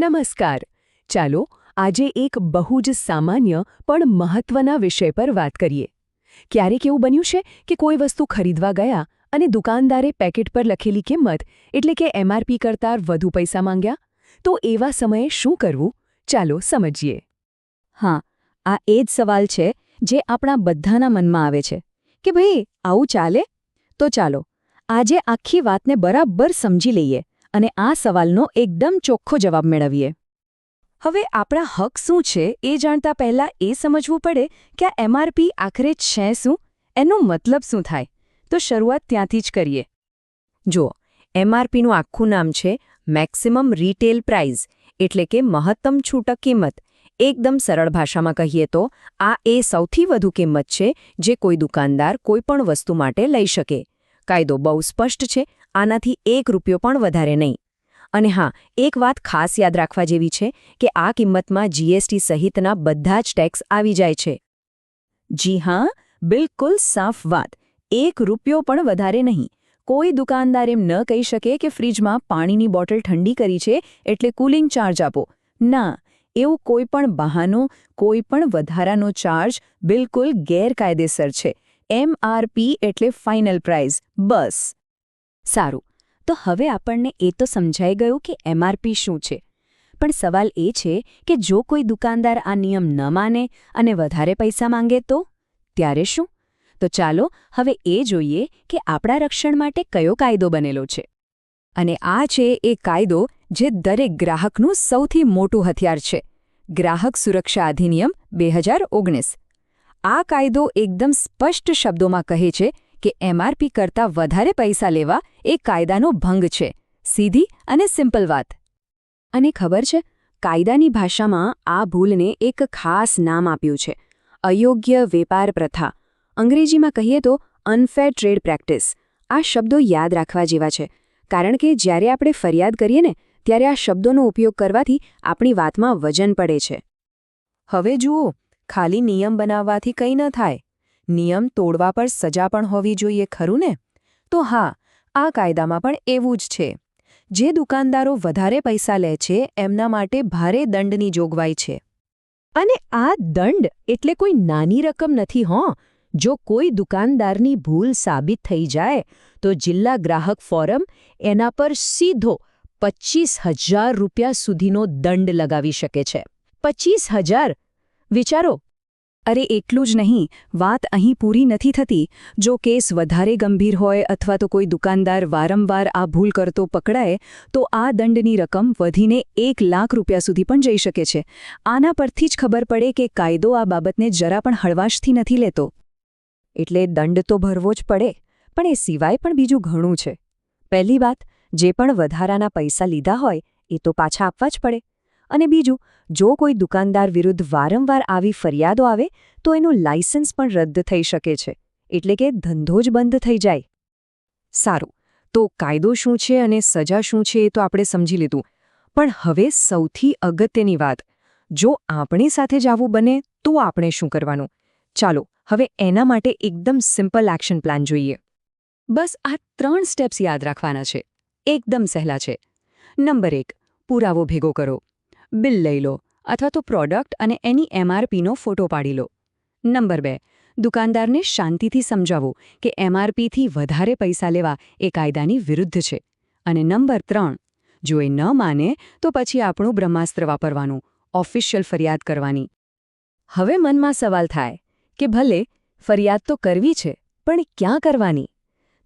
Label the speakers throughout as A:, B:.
A: નમસ્કાર. ચાલો, આજે એક બહુ જ સામાન્ય પણ મહત્વના વિષય પર વાત કરીએ. ક્યારેક એવું બન્યું છે કે કોઈ વસ્તુ ખરીદવા ગયા અને દુકાનદારે પેકેટ પર લખેલી કિંમત, એટલે કે એમઆરપી કરતાં વધુ પૈસા માંગ્યા, તો એવા સમયે શું કરવું? ચાલો સમજીએ.
B: હા, આ એ જ સવાલ છે જે આપણા બધાના મનમાં આવે છે. કે ભાઈ, આવું ચાલે? તો ચાલો, આજે આખી વાતને બરાબર સમજી લઈએ. અને આ સવાલનો એકદમ ચોખ્ખો જવાબ મેળવીએ. હવે આપણા હક શું છે એ જાણતા પહેલા એ સમજવું પડે કે આ એમઆરપી આખરે છે શું? એનો મતલબ શું થાય? તો શરૂઆત ત્યાંથી જ કરીએ. જુઓ એમઆરપીનું આખું નામ છે મેક્સિમમ રિટેલ પ્રાઇઝ, એટલે કે મહત્તમ છૂટક કિંમત. એકદમ સરળ ભાષામાં કહીએ તો, આ એ સૌથી વધુ કિંમત છે જે કોઈ દુકાનદાર કોઈ પણ વસ્તુ માટે લઈ શકે. કાયદો બહુ સ્પષ્ટ છે આનાથી એક રૂપિયો પણ વધારે નહીં. અને હા, એક વાત ખાસ યાદ રાખવા જેવી છે કે આ કિંમતમાં જીએસટી સહિતના બધા જ ટેક્સ આવી જાય છે. જી હા, બિલકુલ સાફ વાત. એક રૂપિયો પણ વધારે નહીં. કોઈ દુકાનદાર એમ ન કહી શકે કે ફ્રીજમાં પાણીની બોટલ ઠંડી કરી છે એટલે કુલિંગ ચાર્જ આપો. ના, એવું કોઈ પણ બહાનો, કોઈ પણ વધારાનો ચાર્જ બિલકુલ ગેરકાયદેસર છે. એમઆરપી એટલે ફાઇનલ પ્રાઇઝ બસ. સારું, તો હવે આપણને એ તો સમજાઈ ગયું કે એમઆરપી શું છે. પણ સવાલ એ છે કે જો કોઈ દુકાનદાર આ નિયમ ન માને અને વધારે પૈસા માંગે તો? ત્યારે શું? તો ચાલો હવે એ જોઈએ કે આપણા રક્ષણ માટે કયો કાયદો બનેલો છે. અને આ છે એ કાયદો જે દરેક ગ્રાહકનું સૌથી મોટું હથિયાર છે. ગ્રાહક સુરક્ષા અધિનિયમ બે આ કાયદો એકદમ સ્પષ્ટ શબ્દોમાં કહે છે કે એમઆરપી કરતાં વધારે પૈસા લેવા એ કાયદાનો ભંગ છે. સીધી અને સિમ્પલ વાત. અને ખબર છે, કાયદાની ભાષામાં આ ભૂલને એક ખાસ નામ આપ્યું છે. અયોગ્ય વેપાર પ્રથા. અંગ્રેજીમાં કહીએ તો અનફેર ટ્રેડ પ્રેક્ટિસ આ શબ્દો યાદ રાખવા જેવા છે. કારણ કે જ્યારે આપણે ફરિયાદ કરીએ ને, ત્યારે આ શબ્દોનો ઉપયોગ કરવાથી આપણી વાતમાં વજન પડે છે. હવે જુઓ, ખાલી નિયમ બનાવવાથી કંઈ ન થાય. નિયમ તોડવા પર સજા પણ હોવી જોઈએ, ખરું ને? તો હા, આ કાયદામાં પણ એવું જ છે. જે દુકાનદારો વધારે પૈસા લે છે, એમના માટે ભારે દંડની જોગવાઈ છે. અને આ દંડ એટલે કોઈ નાની રકમ નથી, હો. જો કોઈ દુકાનદારની ભૂલ સાબિત થઈ જાય, તો જિલ્લા ગ્રાહક ફોરમ એના પર સીધો પચીસ હજાર રૂપિયા સુધીનો દંડ લગાવી શકે છે. પચીસ હજાર? વિચારો અરે એટલું જ નહીં, વાત અહીં પૂરી નથી થતી. જો કેસ વધારે ગંભીર હોય અથવા તો કોઈ દુકાનદાર વારંવાર આ ભૂલ કરતો પકડાય, તો આ દંડની રકમ વધીને એક લાખ રૂપિયા સુધી પણ જઈ શકે છે. આના પરથી જ ખબર પડે કે કાયદો આ બાબતને જરા પણ હળવાશથી નથી લેતો. એટલે દંડ તો ભરવો જ પડે, પણ એ સિવાય પણ બીજું ઘણું છે. પહેલી વાત, જે પણ વધારાના પૈસા લીધા હોય, એ તો પાછા આપવા જ પડે. અને બીજું, જો કોઈ દુકાનદાર વિરુદ્ધ વારંવાર આવી ફરિયાદો આવે, તો એનું લાયસન્સ પણ રદ થઈ શકે છે, એટલે કે ધંધો જ બંધ થઈ જાય. સારું, તો કાયદો શું છે અને સજા શું છે એ તો આપણે સમજી લીધું. પણ હવે સૌથી અગત્યની વાત, જો આપણી સાથે જ બને, તો આપણે શું કરવાનું? ચાલો, હવે એના માટે એકદમ સિમ્પલ એક્શન પ્લાન જોઈએ. બસ આ ત્રણ સ્ટેપ્સ યાદ રાખવાના છે. એકદમ સહેલા છે. નંબર એક, પુરાવો ભેગો કરો. બિલ લઈ લો અથવા તો પ્રોડક્ટ અને એની એમઆરપીનો ફોટો પાડી લો. નંબર બે, દુકાનદારને શાંતિથી સમજાવો કે એમઆરપીથી વધારે પૈસા લેવા એ કાયદાની વિરુદ્ધ છે. અને નંબર ત્રણ, જો એ ન માને તો પછી આપણું બ્રહ્માસ્ત્ર વાપરવાનું, ઓફિશિયલ ફરિયાદ કરવાની. હવે મનમાં સવાલ થાય કે ભલે, ફરિયાદ તો કરવી છે, પણ ક્યાં કરવાની?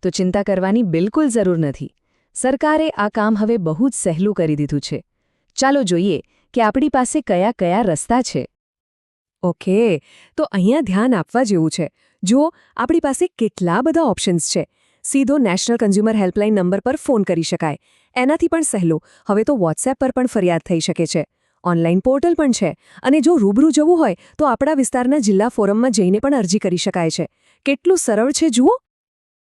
B: તો ચિંતા કરવાની બિલકુલ જરૂર નથી. સરકારે આ કામ હવે બહુ જ સહેલું કરી દીધું છે. ચાલો જોઈએ કે આપણી પાસે કયા કયા રસ્તા છે? ઓકે, તો અહીંયા ધ્યાન આપવા જેવું છે. જુઓ, આપણી પાસે કેટલા બધા ઓપ્શન્સ છે. સીધો નેશનલ કન્ઝ્યુમર હેલ્પલાઇન નંબર પર ફોન કરી શકાય. એનાથી પણ સહેલું. હવે તો વોટ્સએપ પર પણ ફરિયાદ થઈ શકે છે. ઓનલાઈન પોર્ટલ પણ છે. અને જો રૂબરૂ જવું હોય, તો આપણા વિસ્તારના જિલ્લા ફોરમમાં જઈને પણ અરજી કરી શકાય છે. કેટલું સરળ છે જુઓ.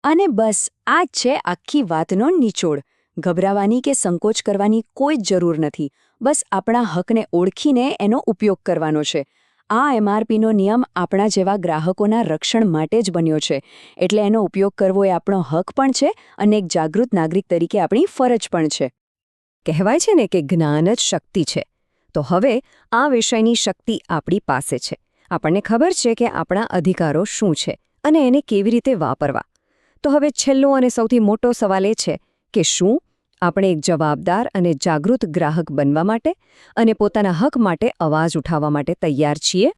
B: અને બસ, આ જ છે આખી વાતનો નિચોડ. ગભરાવાની કે સંકોચ કરવાની કોઈ જ જરૂર નથી. બસ આપણા હકને ઓળખીને એનો ઉપયોગ કરવાનો છે. આ એમઆરપીનો નિયમ આપણા જેવા ગ્રાહકોના રક્ષણ માટે જ બન્યો છે. એટલે એનો ઉપયોગ કરવો એ આપણો હક પણ છે અને એક જાગૃત નાગરિક તરીકે આપણી ફરજ પણ છે.
A: કહેવાય છે ને કે જ્ઞાન જ શક્તિ છે. તો હવે આ વિષયની શક્તિ આપણી પાસે છે. આપણને ખબર છે કે આપણા અધિકારો શું છે અને એને કેવી રીતે વાપરવા. તો હવે છેલ્લો અને સૌથી મોટો સવાલ એ છે કે શું આપણે એક જવાબદાર અને જાગૃત ગ્રાહક બનવા માટે અને પોતાના હક માટે અવાજ ઉઠાવવા માટે તૈયાર છીએ.